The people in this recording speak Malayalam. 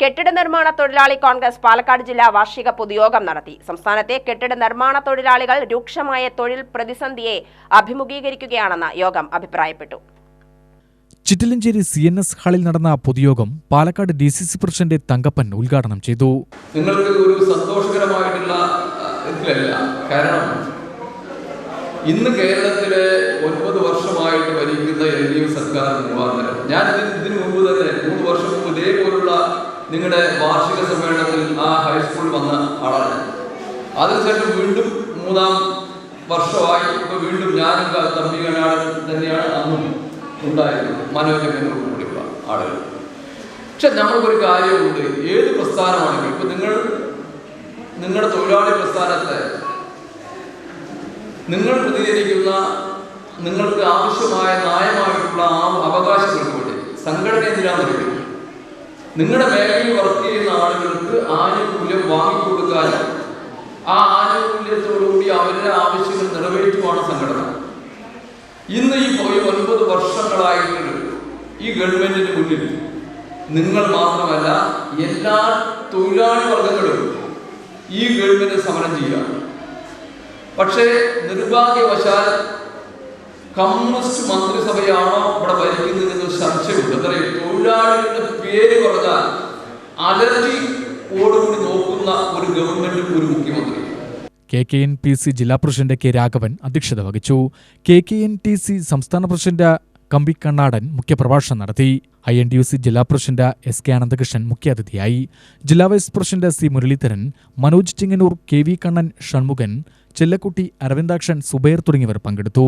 കെട്ടിട നിർമ്മാണ തൊഴിലാളി കോൺഗ്രസ് പാലക്കാട് ജില്ലാ വാർഷിക പൊതുയോഗം നടത്തി. സംസ്ഥാനത്തെ കെട്ടിട നിർമ്മാണ തൊഴിലാളികൾ രൂക്ഷമായ തൊഴിൽ പ്രതിസന്ധിയെ അഭിമുഖീകരിക്കുകയാണെന്ന് യോഗം അഭിപ്രായപ്പെട്ടു. ചിറ്റിലഞ്ചേരി സി എൻ എസ് ഹാളിൽ നടന്ന പൊതുയോഗം Palakkad D C C president Thankappan ഉദ്ഘാടനം ചെയ്തു. നിങ്ങൾക്ക് ഒരു സന്തോഷകരമായിട്ടുള്ള അഹ്, ഇതിലല്ല കാരണം ഇന്ന് കേരളത്തിലെ ഒൻപത് വർഷമായിട്ട് ഭരിക്കുന്ന എൽ ഡി എഫ് സർക്കാർ നിർവാഹനം ഞാൻ നിങ്ങളുടെ വാർഷിക സമ്മേളനത്തിൽ ആ ഹൈസ്കൂളിൽ വന്ന ആളാണ്. അതിനുശേഷം വീണ്ടും മൂന്നാം വർഷമായി ഇപ്പൊ വീണ്ടും ഞാനും തമ്പി തന്നെയാണ് അന്നും ഉണ്ടായിരുന്നത്. മനോരമയോട് കൂടിയുള്ള ആളുകൾ. പക്ഷെ നമ്മൾക്കൊരു കാര്യമുണ്ട്. ഏത് പ്രസ്ഥാനമാണെങ്കിലും ഇപ്പൊ നിങ്ങൾ നിങ്ങളുടെ തൊഴിലാളി പ്രസ്ഥാനത്തെ നിങ്ങൾ പ്രതികരിക്കുന്ന നിങ്ങൾക്ക് ആവശ്യമായ ന്യായമായിട്ടുള്ള ആ അവകാശങ്ങൾക്ക് വേണ്ടി സംഘടന എന്തിനാന്ന് പറയുന്നത് നിങ്ങളുടെ മേഖലയിൽ വർക്ക് ചെയ്യുന്ന ആളുകൾക്ക് ആനുകൂല്യം വാങ്ങിക്കൊടുക്കാനും ആ ആനുകൂല്യത്തോടുകൂടി അവരുടെ ആവശ്യങ്ങൾ നിറവേറ്റുമാണ് സംഘടന. ഇന്ന് ഈ പോയി ഒൻപത് വർഷങ്ങളായിട്ട് ഈ ഗവൺമെന്റിന് മുന്നിൽ നിങ്ങൾ മാത്രമല്ല എല്ലാ തൊഴിലാളി വർഗങ്ങളും ഈ ഗവൺമെന്റ് സമരം ചെയ്യുകയാണ്. പക്ഷേ നിർഭാഗ്യവശാൽ കമ്മ്യൂണിസ്റ്റ് മന്ത്രിസഭയാണോ ഇവിടെ ഭരിക്കുന്നതെന്ന് സംശയമുണ്ട്. എന്താ പറയുക തൊഴിലാളികളുടെ പേര് പറഞ്ഞാൽ അലർജി ഓടുകൂടി നോക്കുന്ന ഒരു ഗവൺമെന്റ് ഒരു മുഖ്യമന്ത്രി K K N P C ജില്ലാ പ്രസിഡന്റ് കെ രാഘവൻ അധ്യക്ഷത വഹിച്ചു. K K N T C സംസ്ഥാന പ്രസിഡന്റ് കമ്പി കണ്ണാടൻ മുഖ്യപ്രഭാഷണം നടത്തി. I N D U C ജില്ലാ പ്രസിഡന്റ് എസ് കെ അനന്തകൃഷ്ണൻ മുഖ്യാതിഥിയായി. ജില്ലാ vice president C Muraleedharan Manoj Chinganoor K V Kannan Shanmukhan Chellakutty Aravindakshan Zubair തുടങ്ങിയവർ പങ്കെടുത്തു.